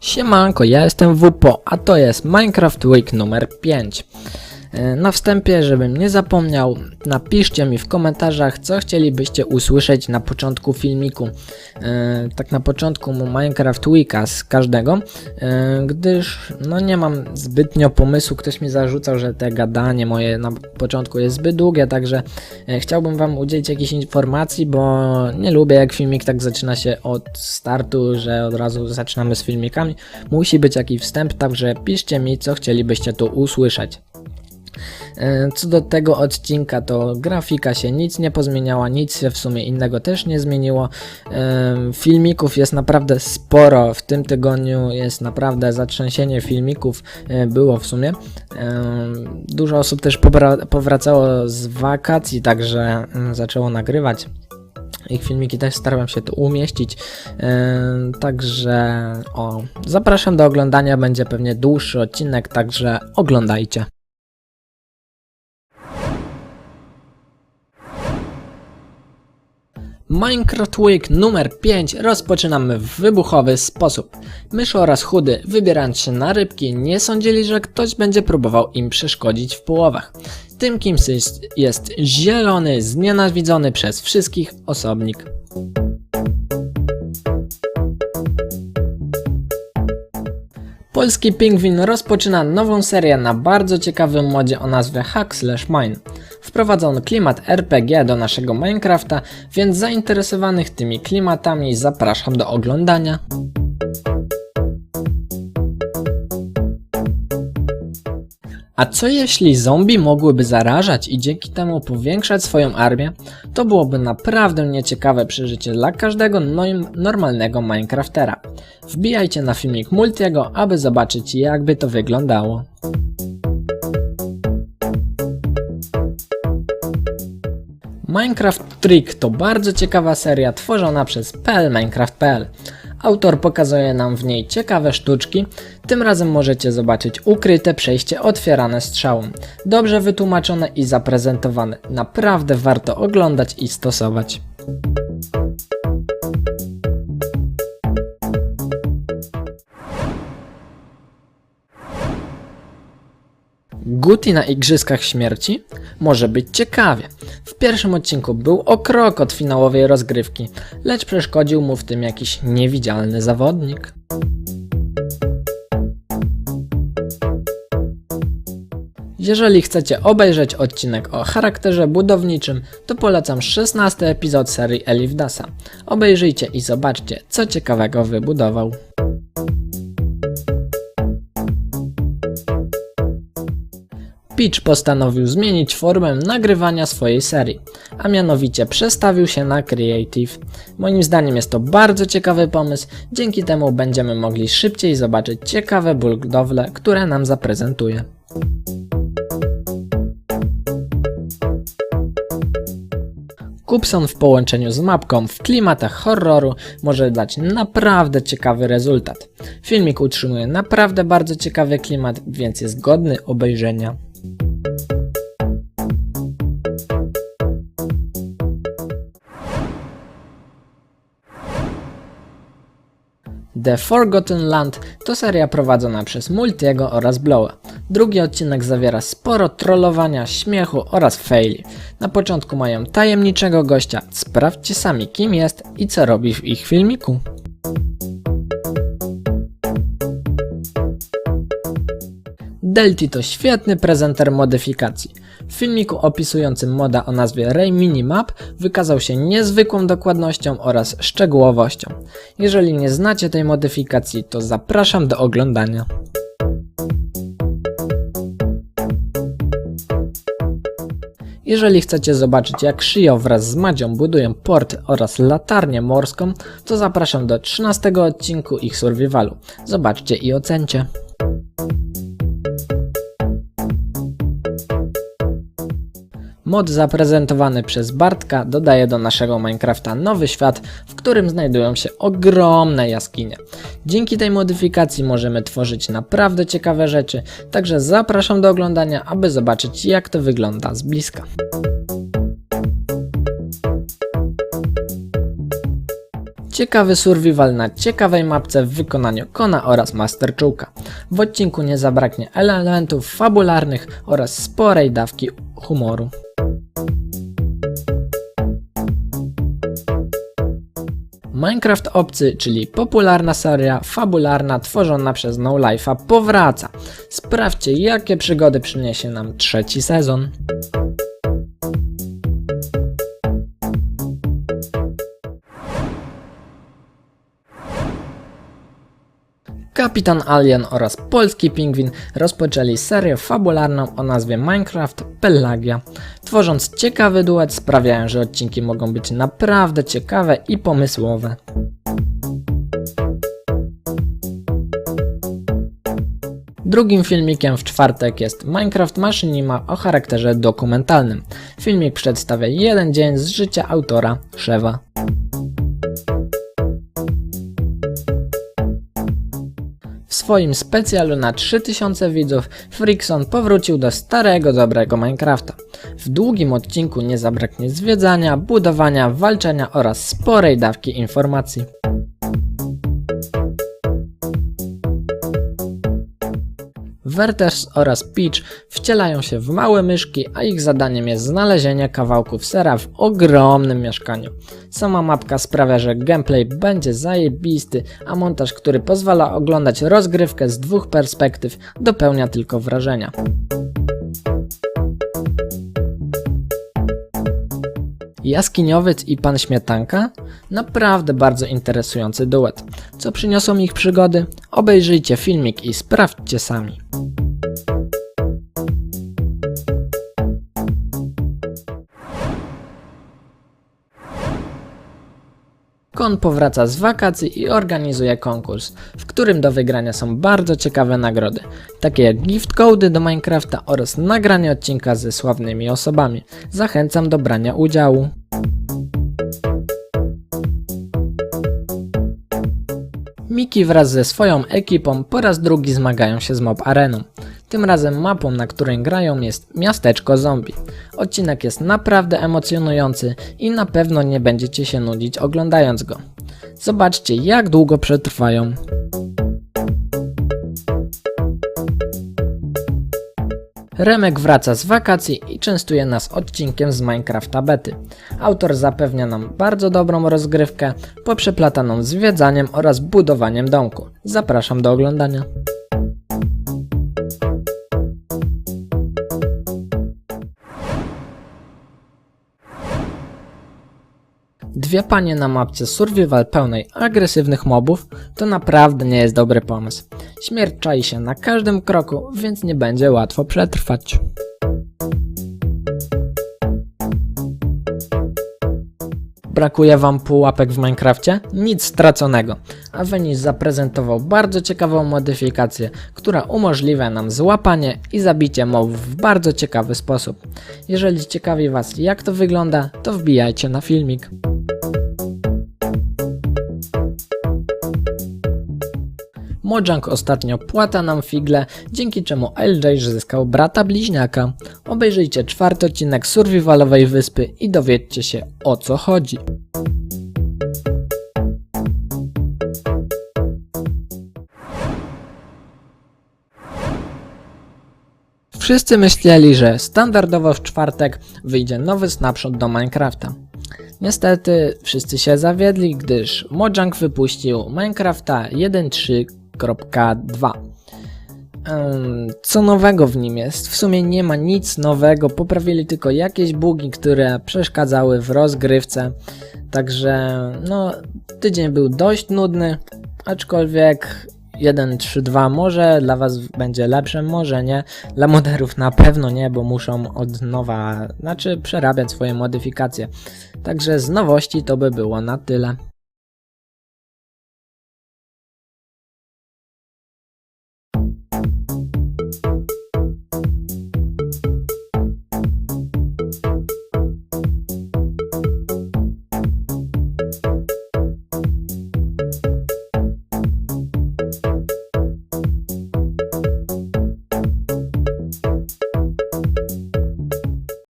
Siemanko, ja jestem WPO, a to jest Minecraft Week numer 5. E, Na wstępie, żebym nie zapomniał, napiszcie mi w komentarzach, co chcielibyście usłyszeć na początku filmiku. E, Tak na początku Minecraft Weeka z każdego, e, gdyż no nie mam zbytnio pomysłu. Ktoś mi zarzucał, że te gadanie moje na początku jest zbyt długie, także chciałbym wam udzielić jakichś informacji, bo nie lubię jak filmik tak zaczyna się od startu, że od razu zaczynamy z filmikami. Musi być jakiś wstęp, także piszcie mi, co chcielibyście tu usłyszeć. E, Co do tego odcinka, to grafika się nic nie pozmieniała, nic się w sumie innego też nie zmieniło. E, Filmików jest naprawdę sporo. W tym tygodniu jest naprawdę zatrzęsienie filmików e, było w sumie. Dużo osób też powracało z wakacji, także mm, zaczęło nagrywać. Ich filmiki też starałem się tu umieścić. E, Także o, zapraszam do oglądania. Będzie pewnie dłuższy odcinek, także oglądajcie. Minecraft Week numer 5 rozpoczynamy w wybuchowy sposób. Mysz oraz chudy, wybierając się na rybki, nie sądzili, że ktoś będzie próbował im przeszkodzić w połowach. Tym kimś jest, jest zielony, znienawidzony przez wszystkich osobnik. Polski Pingwin rozpoczyna nową serię na bardzo ciekawym modzie o nazwie Hack Slash Mine. Wprowadzono klimat RPG do naszego Minecrafta, więc zainteresowanych tymi klimatami zapraszam do oglądania. A co jeśli zombie mogłyby zarażać i dzięki temu powiększać swoją armię? To byłoby naprawdę nieciekawe przeżycie dla każdego no- normalnego Minecraftera. Wbijajcie na filmik Multiego, aby zobaczyć jakby to wyglądało. Minecraft Trick to bardzo ciekawa seria tworzona przez plminecraft.pl. Autor pokazuje nam w niej ciekawe sztuczki, tym razem możecie zobaczyć ukryte przejście otwierane strzałą. Dobrze wytłumaczone i zaprezentowane, naprawdę warto oglądać i stosować. Guti na Igrzyskach Śmierci może być ciekawie. W pierwszym odcinku był o krok od finałowej rozgrywki, lecz przeszkodził mu w tym jakiś niewidzialny zawodnik. Jeżeli chcecie obejrzeć odcinek o charakterze budowniczym, to polecam 16 epizod serii Elif Dasa. Obejrzyjcie i zobaczcie, co ciekawego wybudował. Peach postanowił zmienić formę nagrywania swojej serii, a mianowicie przestawił się na Creative. Moim zdaniem jest to bardzo ciekawy pomysł, dzięki temu będziemy mogli szybciej zobaczyć ciekawe budowle, które nam zaprezentuje. Kupson w połączeniu z mapką w klimatach horroru może dać naprawdę ciekawy rezultat. Filmik utrzymuje naprawdę bardzo ciekawy klimat, więc jest godny obejrzenia. The Forgotten Land to seria prowadzona przez Multiego oraz Blowa. Drugi odcinek zawiera sporo trollowania, śmiechu oraz faili. Na początku mają tajemniczego gościa, sprawdźcie sami kim jest i co robi w ich filmiku. Delty to świetny prezenter modyfikacji. W filmiku opisującym moda o nazwie Ray Minimap wykazał się niezwykłą dokładnością oraz szczegółowością. Jeżeli nie znacie tej modyfikacji, to zapraszam do oglądania. Jeżeli chcecie zobaczyć jak Shio wraz z Madzią budują port oraz latarnię morską, to zapraszam do 13 odcinku ich survivalu. Zobaczcie i ocencie. Mod zaprezentowany przez Bartka dodaje do naszego Minecrafta nowy świat, w którym znajdują się ogromne jaskinie. Dzięki tej modyfikacji możemy tworzyć naprawdę ciekawe rzeczy, także zapraszam do oglądania, aby zobaczyć jak to wygląda z bliska. Ciekawy survival na ciekawej mapce w wykonaniu Kona oraz Masterczuka. W odcinku nie zabraknie elementów fabularnych oraz sporej dawki humoru. Minecraft Obcy, czyli popularna seria fabularna tworzona przez No Life'a powraca. Sprawdźcie jakie przygody przyniesie nam trzeci sezon. Kapitan Alien oraz Polski Pingwin rozpoczęli serię fabularną o nazwie Minecraft Pelagia. Tworząc ciekawy duet sprawiają, że odcinki mogą być naprawdę ciekawe i pomysłowe. Drugim filmikiem w czwartek jest Minecraft Machinima o charakterze dokumentalnym. Filmik przedstawia jeden dzień z życia autora, Szewa. Swoim specjalu na 3000 widzów Frickson powrócił do starego dobrego Minecrafta. W długim odcinku nie zabraknie zwiedzania, budowania, walczenia oraz sporej dawki informacji. Werters oraz Peach wcielają się w małe myszki, a ich zadaniem jest znalezienie kawałków sera w ogromnym mieszkaniu. Sama mapka sprawia, że gameplay będzie zajebisty, a montaż, który pozwala oglądać rozgrywkę z dwóch perspektyw, dopełnia tylko wrażenia. Jaskiniowiec i pan Śmietanka? Naprawdę bardzo interesujący duet. Co przyniosą ich przygody? Obejrzyjcie filmik i sprawdźcie sami. Kon powraca z wakacji i organizuje konkurs, w którym do wygrania są bardzo ciekawe nagrody, takie jak gift cody do Minecrafta oraz nagranie odcinka ze sławnymi osobami. Zachęcam do brania udziału. Miki wraz ze swoją ekipą po raz drugi zmagają się z Mob Areną. Tym razem mapą, na której grają jest miasteczko zombie. Odcinek jest naprawdę emocjonujący i na pewno nie będziecie się nudzić oglądając go. Zobaczcie jak długo przetrwają. Remek wraca z wakacji i częstuje nas odcinkiem z Minecrafta bety. Autor zapewnia nam bardzo dobrą rozgrywkę, poprzeplataną zwiedzaniem oraz budowaniem domku. Zapraszam do oglądania. Dwie panie na mapce survival pełnej agresywnych mobów to naprawdę nie jest dobry pomysł. Śmierć czai się na każdym kroku, więc nie będzie łatwo przetrwać. Brakuje wam pułapek w Minecrafcie? Nic straconego. Avenis zaprezentował bardzo ciekawą modyfikację, która umożliwia nam złapanie i zabicie mobów w bardzo ciekawy sposób. Jeżeli ciekawi was jak to wygląda, to wbijajcie na filmik. Mojang ostatnio płata nam figle, dzięki czemu LJ zyskał brata bliźniaka. Obejrzyjcie czwarty odcinek survivalowej wyspy i dowiedzcie się o co chodzi. Wszyscy myśleli, że standardowo w czwartek wyjdzie nowy snapshot do Minecrafta. Niestety wszyscy się zawiedli, gdyż Mojang wypuścił Minecrafta 1.3 1.2. Co nowego w nim jest? W sumie nie ma nic nowego, poprawili tylko jakieś bugi, które przeszkadzały w rozgrywce. Także no, tydzień był dość nudny, aczkolwiek 1.3.2 może dla Was będzie lepsze, może nie. Dla moderów na pewno nie, bo muszą od nowa, znaczy przerabiać swoje modyfikacje. Także z nowości to by było na tyle.